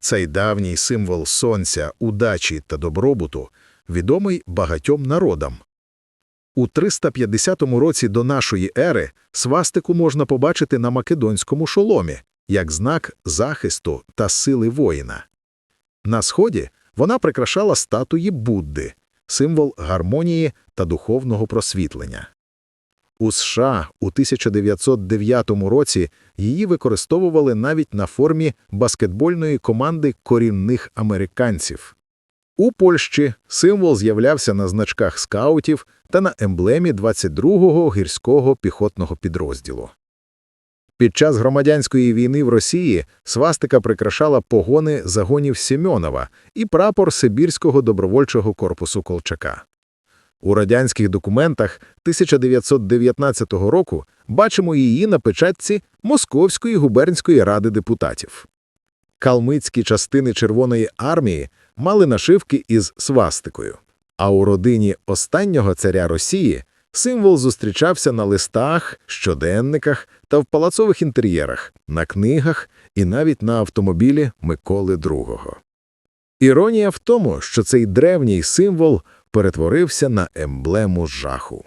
Цей давній символ сонця, удачі та добробуту відомий багатьом народам. У 350 році до нашої ери свастику можна побачити на македонському шоломі, як знак захисту та сили воїна. На сході вона прикрашала статуї Будди, символ гармонії та духовного просвітлення. У США у 1909 році її використовували навіть на формі баскетбольної команди корінних американців. У Польщі символ з'являвся на значках скаутів та на емблемі 22-го гірського піхотного підрозділу. Під час громадянської війни в Росії свастика прикрашала погони загонів Сімьонова і прапор Сибірського добровольчого корпусу Колчака. У радянських документах 1919 року бачимо її на печатці Московської губернської ради депутатів. Калмицькі частини Червоної армії мали нашивки із свастикою, а у родині останнього царя Росії символ зустрічався на листах, щоденниках та в палацових інтер'єрах, на книгах і навіть на автомобілі Миколи II. Іронія в тому, що цей древній символ перетворився на емблему жаху.